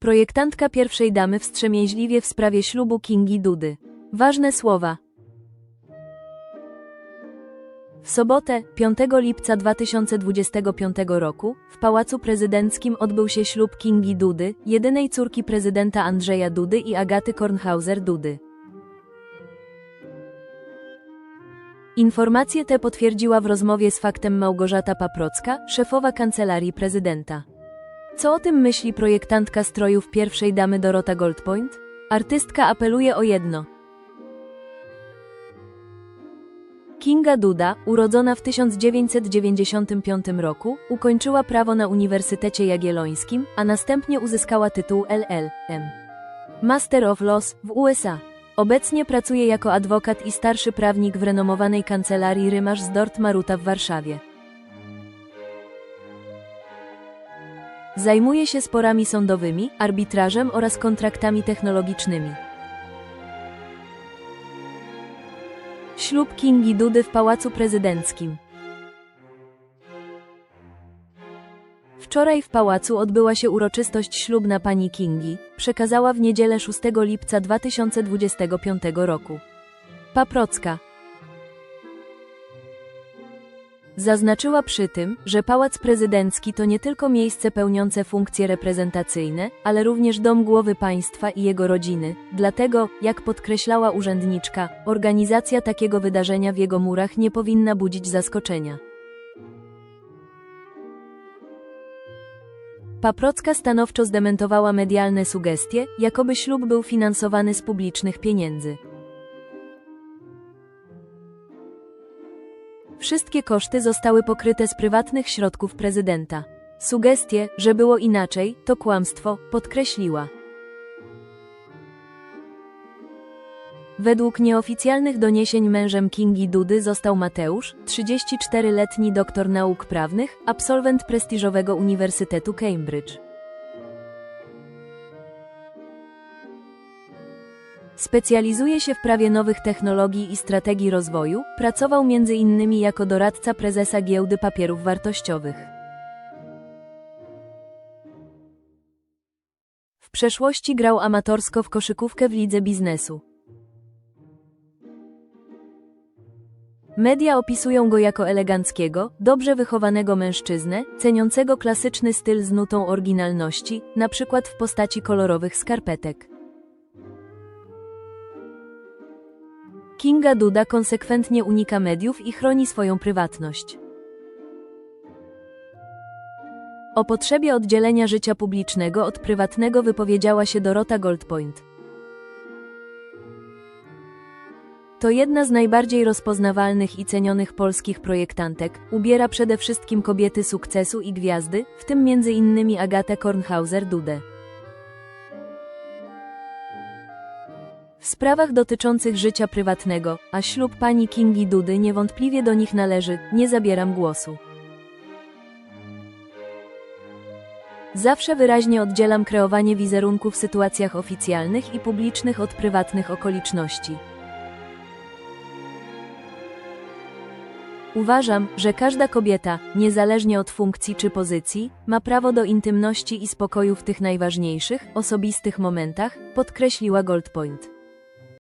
Projektantka pierwszej damy wstrzemięźliwie w sprawie ślubu Kingi Dudy. Ważne słowa. W sobotę, 5 lipca 2025 roku, w Pałacu Prezydenckim odbył się ślub Kingi Dudy, jedynej córki prezydenta Andrzeja Dudy i Agaty Kornhauser-Dudy. Informacje te potwierdziła w rozmowie z faktem Małgorzata Paprocka, szefowa kancelarii prezydenta. Co o tym myśli projektantka strojów pierwszej damy Dorota Goldpoint? Artystka apeluje o jedno. Kinga Duda, urodzona w 1995 roku, ukończyła prawo na Uniwersytecie Jagiellońskim, a następnie uzyskała tytuł LL.M. Master of Laws w USA. Obecnie pracuje jako adwokat i starszy prawnik w renomowanej kancelarii Rymarz z Dort Maruta w Warszawie. Zajmuje się sporami sądowymi, arbitrażem oraz kontraktami technologicznymi. Ślub Kingi Dudy w Pałacu Prezydenckim. Wczoraj w pałacu odbyła się uroczystość ślubna pani Kingi, przekazała w niedzielę 6 lipca 2025 roku. Paprocka. Zaznaczyła przy tym, że Pałac Prezydencki to nie tylko miejsce pełniące funkcje reprezentacyjne, ale również dom głowy państwa i jego rodziny. Dlatego, jak podkreślała urzędniczka, organizacja takiego wydarzenia w jego murach nie powinna budzić zaskoczenia. Paprocka stanowczo zdementowała medialne sugestie, jakoby ślub był finansowany z publicznych pieniędzy. Wszystkie koszty zostały pokryte z prywatnych środków prezydenta. Sugestie, że było inaczej, to kłamstwo, podkreśliła. Według nieoficjalnych doniesień mężem Kingi Dudy został Mateusz, 34-letni doktor nauk prawnych, absolwent prestiżowego Uniwersytetu Cambridge. Specjalizuje się w prawie nowych technologii i strategii rozwoju, pracował m.in. jako doradca prezesa Giełdy Papierów Wartościowych. W przeszłości grał amatorsko w koszykówkę w lidze biznesu. Media opisują go jako eleganckiego, dobrze wychowanego mężczyznę, ceniącego klasyczny styl z nutą oryginalności, na przykład w postaci kolorowych skarpetek. Kinga Duda konsekwentnie unika mediów i chroni swoją prywatność. O potrzebie oddzielenia życia publicznego od prywatnego wypowiedziała się Dorota Goldpoint. To jedna z najbardziej rozpoznawalnych i cenionych polskich projektantek, ubiera przede wszystkim kobiety sukcesu i gwiazdy, w tym m.in. Agatę Kornhauser-Dudę. W sprawach dotyczących życia prywatnego, a ślub pani Kingi Dudy niewątpliwie do nich należy, nie zabieram głosu. Zawsze wyraźnie oddzielam kreowanie wizerunku w sytuacjach oficjalnych i publicznych od prywatnych okoliczności. Uważam, że każda kobieta, niezależnie od funkcji czy pozycji, ma prawo do intymności i spokoju w tych najważniejszych, osobistych momentach, podkreśliła Goldpoint.